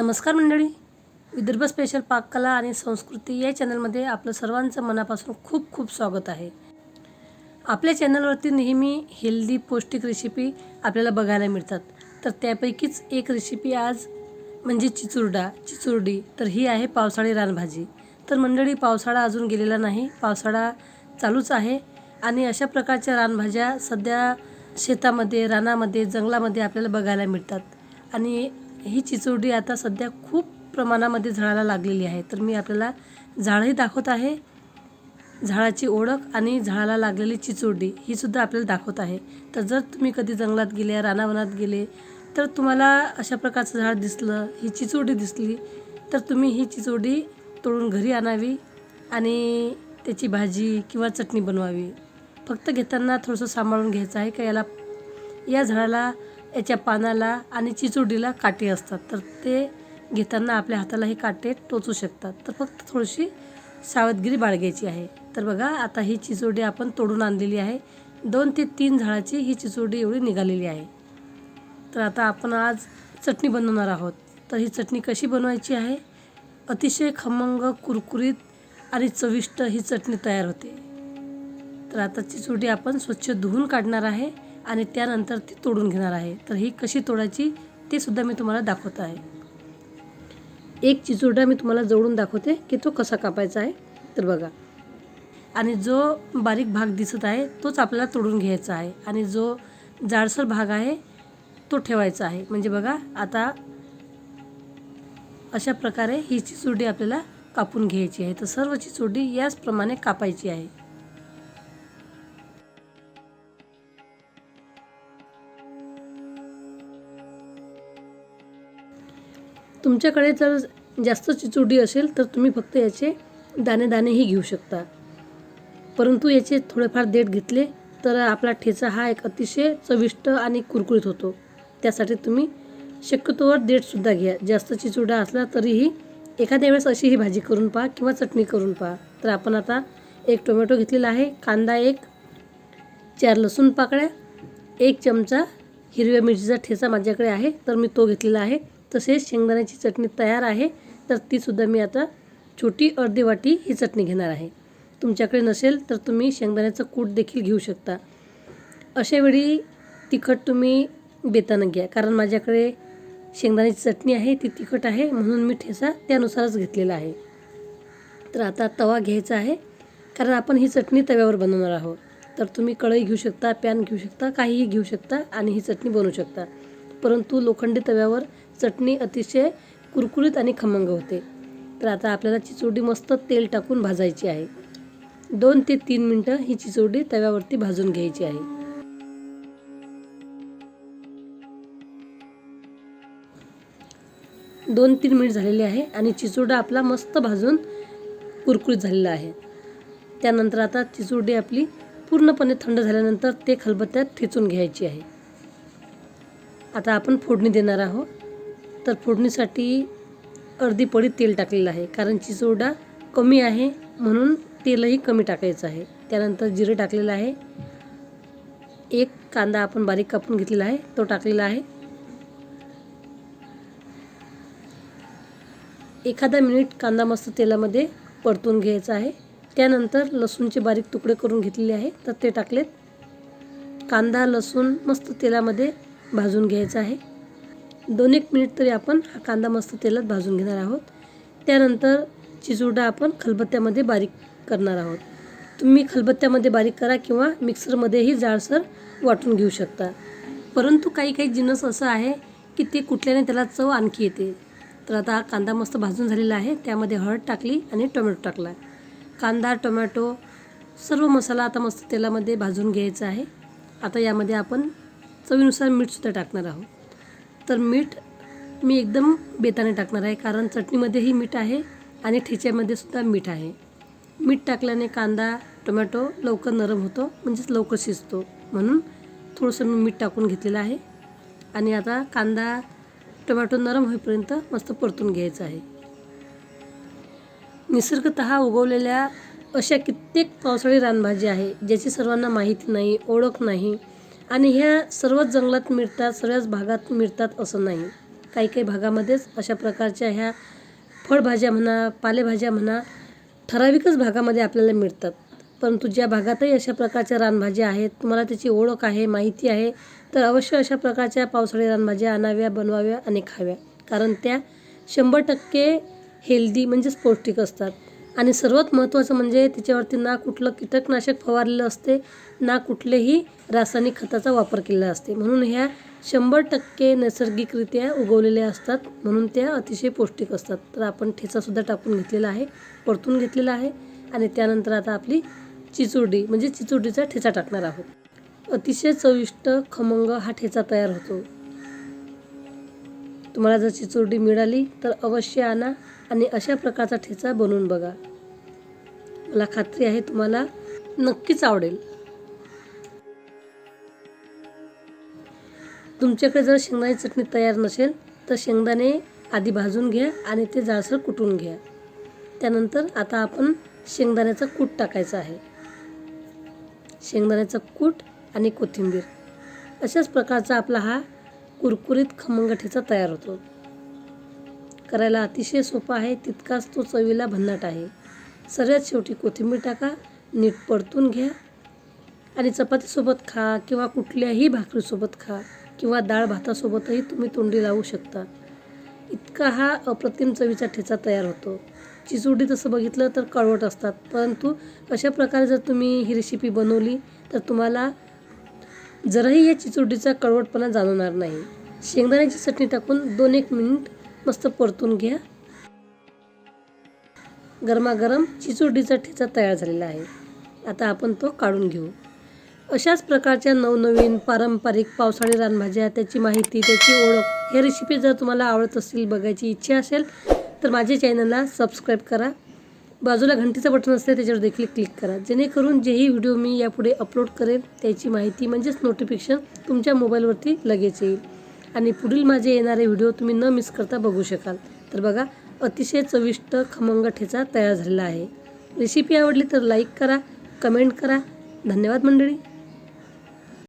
नमस्कार मंडळी. विदर्भ स्पेशल पाककला आणि संस्कृती या चॅनलमध्ये आपलं सर्वांचं मनापासून खूप खूप स्वागत आहे. आपल्या चॅनलवरती नेहमी हेल्दी पौष्टिक रेसिपी आपल्याला बघायला मिळतात. तर त्यापैकीच एक रेसिपी आज म्हणजे चिचुरडा चिचुरडी. तर ही आहे पावसाळी रानभाजी. तर मंडळी पावसाळा अजून गेलेला नाही. पावसाळा चालूच आहे आणि अशा प्रकारच्या रानभाज्या सध्या शेतामध्ये रानामध्ये जंगलामध्ये आपल्याला बघायला मिळतात. आणि ही चिचोडी आता सध्या खूप प्रमाणामध्ये झाडाला लागलेली आहे. तर मी आपल्याला झाडही दाखवत आहे. झाडाची ओळख आणि झाडाला लागलेली चिचोडी ही सुद्धा आपल्याला दाखवत आहे. तर जर तुम्ही कधी जंगलात गेले रानावनात गेले तर तुम्हाला अशा प्रकारचं झाड दिसलं ही चिचोडी दिसली तर तुम्ही ही चिचोडी तोडून घरी आणावी आणि त्याची भाजी किंवा चटणी बनवावी. फक्त घेताना थोडंसं सांभाळून घ्यायचं आहे का याला या झाडाला याच्या पानाला आणि चिचोडीला काटे असतात. तर ते घेताना आपल्या हाताला हे काटे टोचू शकतात. तर फक्त थोडीशी सावधगिरी बाळगायची आहे. तर बघा आता ही चिचोडी आपण तोडून आणलेली आहे. दोन ते तीन झाडाची ही चिचोडी एवढी निघालेली आहे. तर आता आपण आज चटणी बनवणार आहोत. तर ही चटणी कशी बनवायची आहे? अतिशय खमंग कुरकुरीत आणि चविष्ट ही चटणी तयार होते. तर आता चिचोडी आपण स्वच्छ धुवून काढणार आहे. आणि त्यानंतर ती तोडून घेणार आहे. तर ही कशी तोडायची ते सुद्धा मी तुम्हाला दाखवत आहे. एक चिचोडा मी तुम्हाला जवळून दाखवते की तो कसा कापायचा आहे. तर बघा. आणि जो बारीक भाग दिसत आहे तोच आपल्याला तोडून घ्यायचा आहे. आणि जो जाडसर भाग आहे तो ठेवायचा आहे. म्हणजे बघा आता अशा प्रकारे ही चिचोडी आपल्याला कापून घ्यायची आहे. तर सर्व चिचोडी याचप्रमाणे कापायची आहे. तुमच्याकडे जर जास्त चिचुडी असेल तर तुम्ही फक्त याचे दाणे दाणेही घेऊ शकता. परंतु याचे थोडेफार देठ घेतले तर आपला ठेचा हा एक अतिशय चविष्ट आणि कुरकुरीत होतो. त्यासाठी तुम्ही शक्यतोवर देठसुद्धा घ्या. जास्त चिचुडा असला तरीही एखाद्या वेळेस अशी ही भाजी करून पहा किंवा चटणी करून पहा. तर आपण आता एक टोमॅटो घेतलेला आहे. कांदा एक चार लसूण पाकळ्या एक चमचा हिरव्या मिरचीचा ठेचा माझ्याकडे आहे तर मी तो घेतलेला आहे. तसेच शेंगदाण्याची चटणी तयार आहे तर तीसुद्धा मी आता छोटी अर्धी वाटी ही चटणी घेणार आहे. तुमच्याकडे नसेल तर तुम्ही शेंगदाण्याचं कूट देखील घेऊ शकता. अशावेळी तिखट तुम्ही बेतानं घ्या कारण माझ्याकडे शेंगदाण्याची चटणी आहे ती तिखट आहे म्हणून मी ठेसा त्यानुसारच घेतलेला आहे. तर आता तवा घ्यायचा आहे कारण आपण ही चटणी तव्यावर बनवणार आहोत. तर तुम्ही कढई घेऊ शकता पॅन घेऊ शकता काहीही घेऊ शकता आणि ही चटणी बनवू शकता. परंतु लोखंडी तव्यावर चटणी अतिशय कुरकुरीत आणि खमंग होते. तर आता आपल्याला चिचोडी मस्त तेल टाकून भाजायची आहे. दोन ते तीन मिनटं ही चिचोडी तव्यावरती भाजून घ्यायची आहे. दोन तीन मिनिट झालेले आहे आणि चिचोडा आपला मस्त भाजून कुरकुरीत झालेला आहे. त्यानंतर आता चिचोडी आपली पूर्णपणे थंड झाल्यानंतर ते खलबत्त्यात ठेचून घ्यायची आहे. आता आपण फोडणी देणार आहोत. तर फोडणीसाठी अर्धी पडी तेल टाकलेलं आहे. कारण चिचोडा कमी आहे म्हणून तेलही कमी टाकायचं आहे. त्यानंतर जिरे टाकलेलं आहे. एक कांदा आपण बारीक कापून घेतलेला आहे. तो टाकलेला आहे. एखादा मिनिट कांदा मस्त तेलामध्ये परतून घ्यायचा आहे. त्यानंतर लसूणचे बारीक तुकडे करून घेतलेले आहे. तर ते टाकलेत. कांदा लसूण मस्त तेलामध्ये भाजून घ्यायचा आहे. दोन एक मिनिट तरी आपण हा कांदा मस्त तेलात भाजून घेणार आहोत. त्यानंतर चिचुडा आपण खलबत्त्यामध्ये बारीक करणार आहोत. तुम्ही खलबत्त्यामध्ये बारीक करा किंवा मिक्सरमध्येही जाडसर वाटून घेऊ शकता. परंतु काही काही जिन्नस असं आहे की ते कुठल्याने त्याला चव आणखी येते. तर आता हा कांदा मस्त भाजून झालेला आहे. त्यामध्ये हळद टाकली आणि टोमॅटो टाकला. कांदा टोमॅटो सर्व मसाला आता मस्त तेलामध्ये भाजून घ्यायचा आहे. आता यामध्ये आपण चवीनुसार मीठसुद्धा टाकणार आहोत. तर मीठ मी एकदम बेताने टाकणार आहे कारण चटणीमध्येही मीठ आहे आणि ठेच्यामध्ये सुद्धा मीठ आहे. मीठ टाकल्याने कांदा टोमॅटो लवकर नरम होतो म्हणजेच लवकर शिजतो. म्हणून थोडंसं मी मीठ टाकून घेतलेलं आहे. आणि आता कांदा टोमॅटो नरम होईपर्यंत मस्त परतून घ्यायचं आहे. निसर्गत उगवलेल्या अशा कित्येक पावसाळी रानभाजी आहे ज्याची सर्वांना माहिती नाही ओळख नाही. आणि ह्या सर्वच जंगलात मिळतात सर्वच भागात मिळतात असं नाही. काही काही भागामध्येच अशा प्रकारच्या ह्या फळभाज्या म्हणा पालेभाज्या म्हणा ठराविकच भागामध्ये आपल्याला मिळतात. परंतु ज्या भागातही अशा प्रकारच्या रानभाज्या आहेत तुम्हाला त्याची ओळख आहे माहिती आहे तर अवश्य अशा प्रकारच्या पावसाळी रानभाज्या आणाव्या बनवाव्या आणि खाव्या. कारण त्या शंभर टक्के हेल्दी म्हणजेच पौष्टिक असतात. आणि सर्वात महत्त्वाचं म्हणजे तिच्यावरती ना कुठलं कीटकनाशक फवारलेलं असते ना कुठलेही रासायनिक खताचा वापर केलेला असते. म्हणून ह्या शंभर टक्के नैसर्गिकरित्या उगवलेल्या असतात म्हणून त्या अतिशय पौष्टिक असतात. तर आपण ठेचासुद्धा टाकून घेतलेला आहे परतून घेतलेला आहे आणि त्यानंतर आता आपली चिचुर्डी म्हणजे चिचुर्डीचा ठेचा टाकणार आहोत. अतिशय चविष्ट खमंग हा ठेचा तयार होतो. तुम्हाला जर चिचुरडी मिळाली तर अवश्य आणा आणि अशा प्रकारचा ठेचा बनवून बघा. मला खात्री आहे तुम्हाला नक्कीच आवडेल. तुमच्याकडे जर शेंगदाणी चटणी तयार नसेल तर शेंगदाणे आधी भाजून घ्या आणि ते जाळसर कुटून घ्या. त्यानंतर आता आपण शेंगदाण्याचं कूट टाकायचं आहे. शेंगदाण्याचं कूट आणि कोथिंबीर. अशाच प्रकारचा आपला हा कुरकुरीत खमंग ठेचा तयार होतो. करायला अतिशय सोपा आहे तितकाच तो चवीला भन्नाट आहे. सर्वात शेवटी कोथिंबीर टाका नीट परतून घ्या आणि चपातीसोबत खा किंवा कुठल्याही भाकरीसोबत खा किंवा डाळ भातासोबतही तुम्ही तोंडी लावू शकता. इतका हा अप्रतिम चवीचा ठेचा तयार होतो. चिचुडी तसं बघितलं तर कळवट असतात परंतु अशा प्रकारे जर तुम्ही ही रेसिपी बनवली तर तुम्हाला जराही या चिचुडीचा कळवटपणा जाणवणार नाही. शेंगदाण्याची चटणी टाकून दोन एक मिनिट मस्त परतून घ्या. गरमागरम चिचोडीचा ठेचा तयार झालेला आहे. आता आपण तो काढून घेऊ. अशाच प्रकारच्या नवनवीन पारंपरिक पावसाळी रानभाज्या त्याची माहिती त्याची ओळख ह्या रेसिपी जर तुम्हाला आवडत असतील बघायची इच्छा असेल तर माझ्या चॅनलला सबस्क्राईब करा. बाजूला घंटीचं बटन असते त्याच्यावर देखील क्लिक करा. जेणेकरून जेही व्हिडिओ मी यापुढे अपलोड करेन त्याची माहिती म्हणजेच नोटिफिकेशन तुमच्या मोबाईलवरती लगेच येईल. आणि पुढील माझे येणारे व्हिडिओ तुम्ही न मिस करता बघू शकाल. तर बघा अतिशय चविष्ट खमंग ठेचा तयार झालेला आहे. रेसिपी आवडली तर लाईक करा कमेंट करा. धन्यवाद मंडळी.